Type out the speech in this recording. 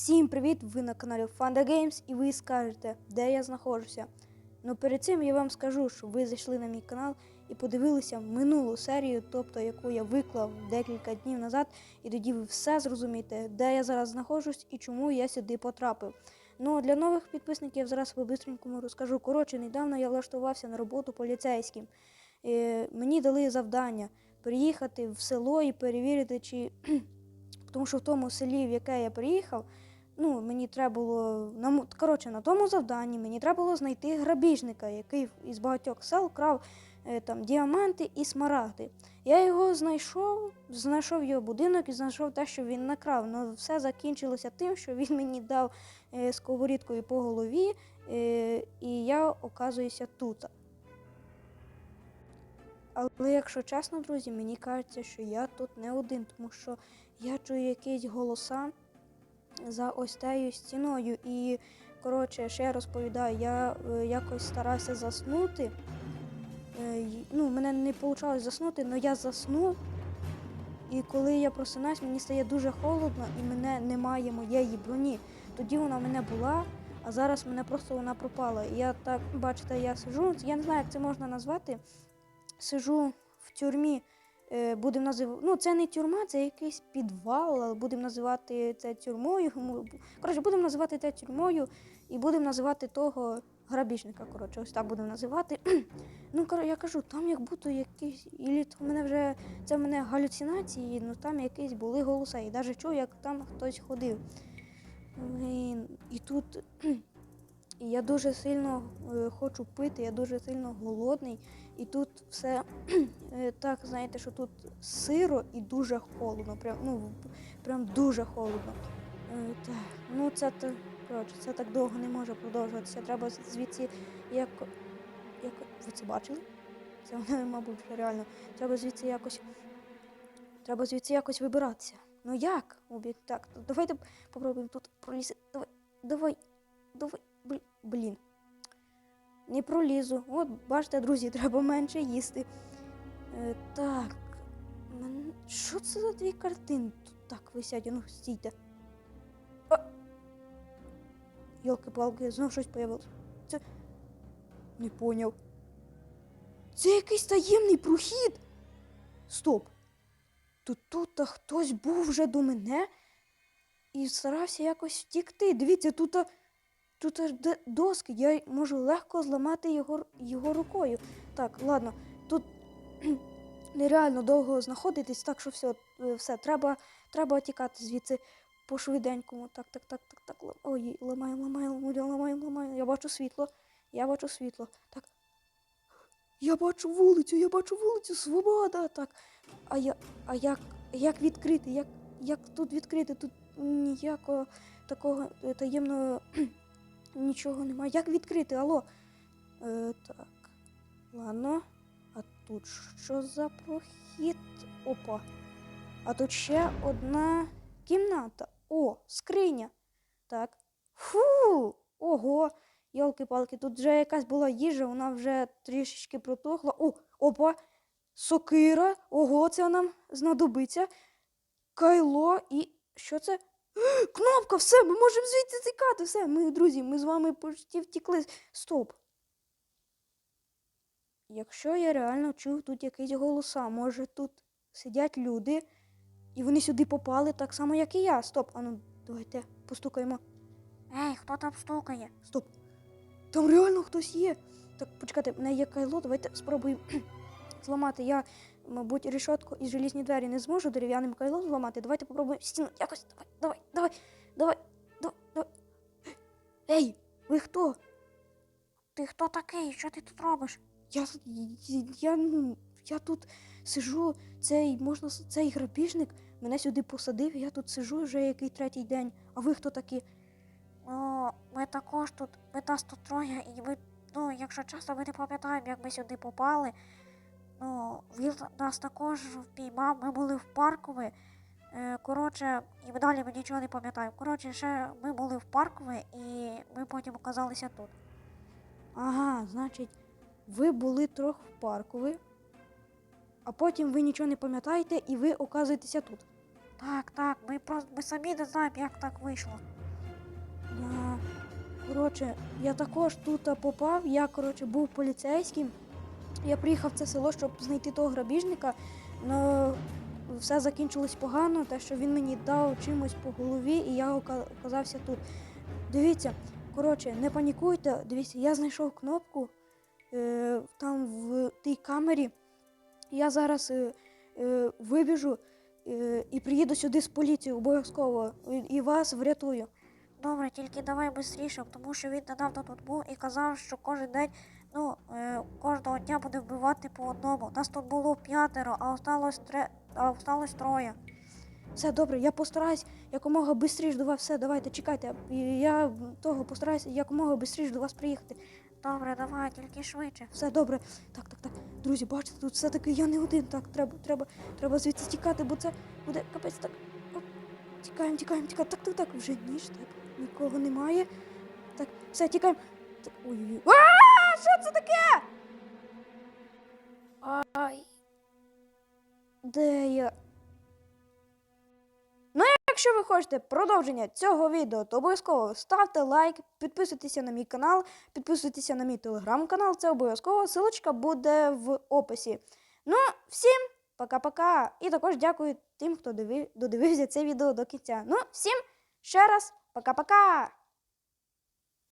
Всім привіт! Ви на каналі Funda Games і ви скажете, де я знаходжуся. Ну перед цим я вам скажу, що ви зайшли на мій канал і подивилися минулу серію, тобто яку я виклав декілька днів назад, і тоді ви все зрозумієте, де я зараз знаходжусь і чому я сюди потрапив. Ну а для нових підписників зараз по-бистренькому розкажу. Коротше, недавно я влаштувався на роботу поліцейським. Е, мені дали завдання приїхати в село і перевірити, чи тому що в тому селі, в яке я приїхав, ну, мені треба було на коротше, на тому завданні мені треба було знайти грабіжника, який із багатьох сел крав е, там діаманти і смарагди. Я його знайшов, знайшов його будинок і знайшов те, що він накрав. Ну, все закінчилося тим, що він мені дав е, сковорідкою по голові, е, і я оказуюся тут. Але якщо чесно, друзі, мені кажеться, що я тут не один, тому що я чую якісь голоса за ось тею стіною. І, коротше, ще розповідаю, я е, якось старався заснути. Е, ну, мене не вийшло заснути, але я заснув. І коли я просинаюсь, мені стає дуже холодно і мене немає моєї броні. Тоді вона в мене була, а зараз мене просто вона пропала. І я так, бачите, я сижу, я не знаю, як це можна назвати. Сижу в тюрмі, будемо називати. Ну, це не тюрма, це якийсь підвал, але будемо називати це тюрмою. Коротше, будемо називати це тюрмою і будемо називати того грабіжника. Коротше, ось так будемо називати. ну, кор- я кажу, там як будто якийсь. Ілі то мене вже це в мене галюцинації, ну там якісь були голоса. І навіть чув, як там хтось ходив. Блін, І тут. І я дуже сильно е, хочу пити, я дуже сильно голодний. І тут все е, так, знаєте, що тут сиро і дуже холодно. Прям, ну, прям дуже холодно. Е, та, ну, це, та- коротше, це так довго не може продовжуватися. Треба звідси як. як ви це бачили? Це мабуть, реально. Треба звідси якось. Треба звідси якось вибиратися. Ну як? Так, давайте попробуємо тут пролізти. Давай, давай, давай, блін. Не пролізу. От, бачите, друзі, треба менше їсти. Е, так. Що це за дві картини тут так висять? Ну, стійте. Йолки-палки, знов щось появилось. Це. Не поняв. Це якийсь таємний прохід. Стоп. Тут тут хтось був вже до мене і старався якось втікти. Дивіться, тут. а, Тут аж доски, я можу легко зламати його, його рукою. Так, ладно, тут нереально довго знаходитись, так що все, е, все треба, треба тікати звідси по швиденькому. Так, так, так, так, так. Ой, ламаю, ламаю, ламаю, ламаю, ламаю. Я бачу світло. Я бачу світло. Так. Я бачу вулицю, я бачу вулицю, свобода. Так. А я. А як, як відкрити? Як, як тут відкрити? Тут ніякого такого е, таємного Нічого немає. Як відкрити? Алло? Е, так. Ладно. А тут що за прохід? Опа. А тут ще одна кімната. О, скриня. Так. Фу! Ого! Йолки-палки, тут вже якась була їжа, вона вже трішечки протухла. О, опа! Сокира. Ого, це нам знадобиться. Кайло і. Що це? Кнопка, все, ми можемо звідти тікати. Все, ми, друзі, ми з вами почти втікли. Стоп. Якщо я реально чув тут якісь голоса, може тут сидять люди, і вони сюди попали так само, як і я. Стоп, ану, давайте постукаємо. Ей, хто там стукає? Стоп. Там реально хтось є. Так, почекайте, в мене є кайло, давайте спробуємо зламати. Я, мабуть, решетку і желізні двері не зможу дерев'яним кайлом зламати. Давайте попробуємо стіну. Якось. Давай, давай, давай, давай, давай. Ей, ви хто? Ти хто такий? Що ти тут робиш? Я, я, я, ну, я тут сижу, цей, можна, цей грабіжник мене сюди посадив, я тут сижу вже який третій день. А ви хто такі? Ну, ми також тут, ми нас тут троє, і ми, ну, якщо чесно, ми не пам'ятаємо, як ми сюди попали. Ну, він нас також впіймав, ми були в паркові. Е, коротше, і далі ми нічого не пам'ятаємо. Коротше, ще ми були в паркові, і ми потім оказалися тут. Ага, значить, ви були трохи в паркові, а потім ви нічого не пам'ятаєте і ви оказуєтеся тут. Так, так, ми просто ми самі не знаємо, як так вийшло. Да. Коротше, я також тут попав. Я, коротше, був поліцейським. Я приїхав в це село, щоб знайти того грабіжника. Но все закінчилось погано, те, що він мені дав чимось по голові, і я ока- оказався тут. Дивіться, коротше, не панікуйте. Дивіться, я знайшов кнопку е, там в тій камері. Я зараз е, е, вибіжу е, і приїду сюди з поліцією обов'язково і вас врятую. Добре, тільки давай швидше, тому що він недавно тут був і казав, що кожен день, ну, е, кожного дня буде вбивати по одному. Нас тут було п'ятеро, а осталось тре, а осталось троє. Все добре, я постараюсь якомога швидше до вас. Все, давайте, чекайте. Я того постараюся якомога швидше до вас приїхати. Добре, давай, тільки швидше. Все добре. Так, так, так. Друзі, бачите, тут все-таки я не один. Так, треба, треба, треба звідси тікати, бо це буде капець так. Оп. Тікаємо, тікаємо, тікаємо. Так, так, так. Вже ніч, так. Нікого немає. Так, все, тікаємо. Так, ой-ой-ой. Що це таке? Ай. Де я? Ну, якщо ви хочете продовження цього відео, то обов'язково ставте лайк, підписуйтеся на мій канал, підписуйтеся на мій телеграм-канал, це обов'язково. Силочка буде в описі. Ну, всім пока-пока. І також дякую тим, хто додивився це відео до кінця. Ну, всім ще раз пока-пока!